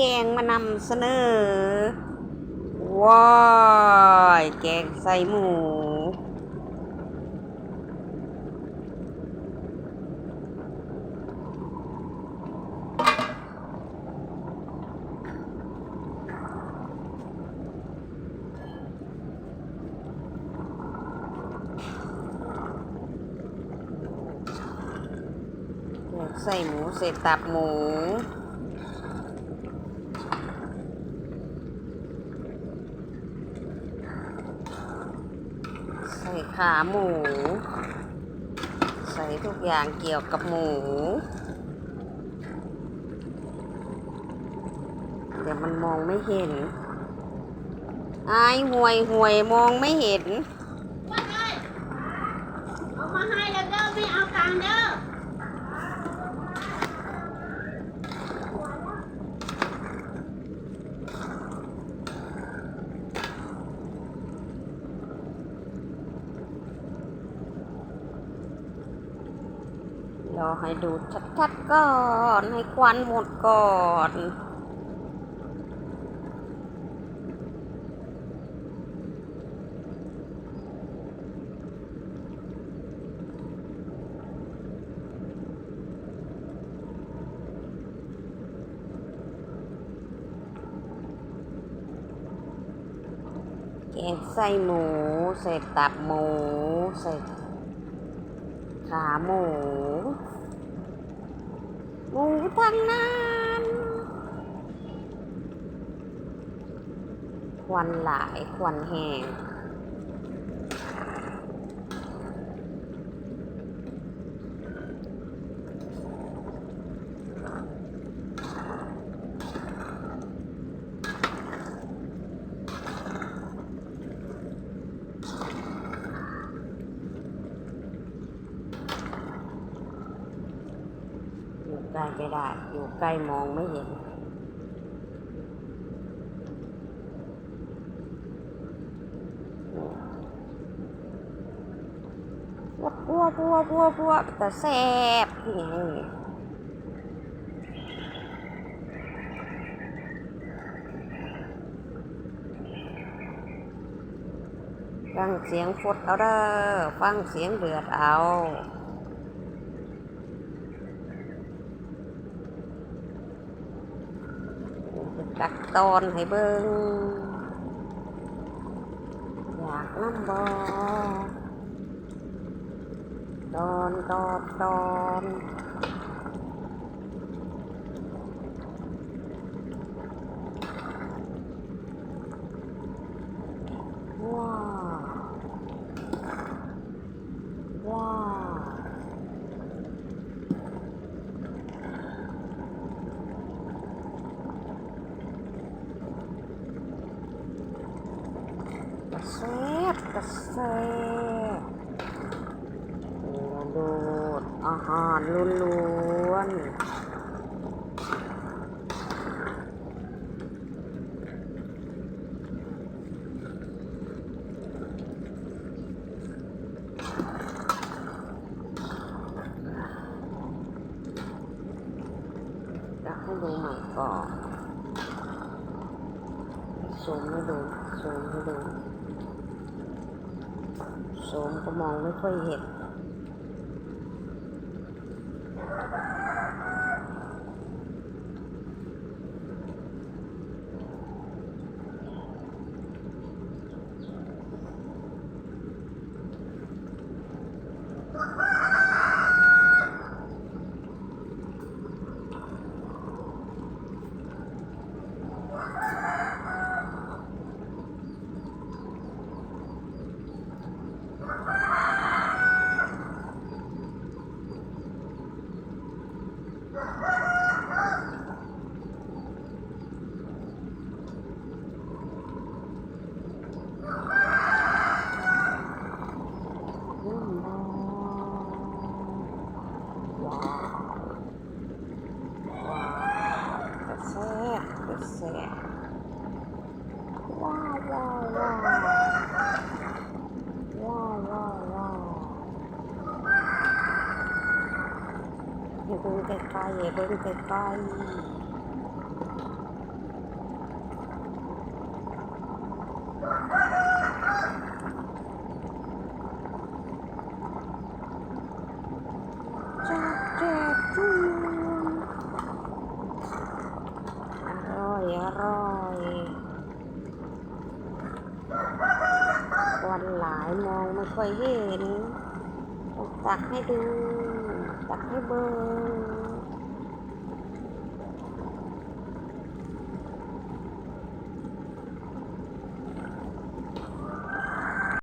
แกงมานำเสนอ ว้ายแกงใส่หมู ใส่หมูใส่ตับหมู ใส่ ขาหมู ใส่ทุกอย่างเกี่ยวกับหมูแต่มันมองไม่เห็น อายห่วยห่วยมองไม่เห็น เอามาให้แล้วเด้อไม่เอาตังค์เด้อ รอให้ดูชัดๆก่อน ให้ควันหมดก่อนแกงไส้หมู ใส่ตับหมู ใส่ ขาหมูหมูทั้งนั้นควันหลายควันแห้ง อยู่ใกล้ไม่ได้ อยู่ใกล้มองไม่เห็นปัวปัวปัวปัวปัวแต่แซ่บที่ไงฟังเสียงฟดเอาเด้อฟังเสียงเดือดเอา จักตอนให้เบิ่งอยากน้ำบอตอนตอนตอนว้าวว้าวก ระแซบกระแซบดูดอาหารล้วนจะให้ดูใหม่ก่อนซูมให้ดูซูมให้ดู โสมก็มองไม่ค่อยเห็น อืมว้าวว้าวกระแซ บกระแซบว้าวว้าวว้าวว้าวว้าวว้าวอย่าเบิ่งไกลๆอย่าเบิ่งไกลๆ ค่อยเห็น ตักให้ดู ตักให้เบิ่ง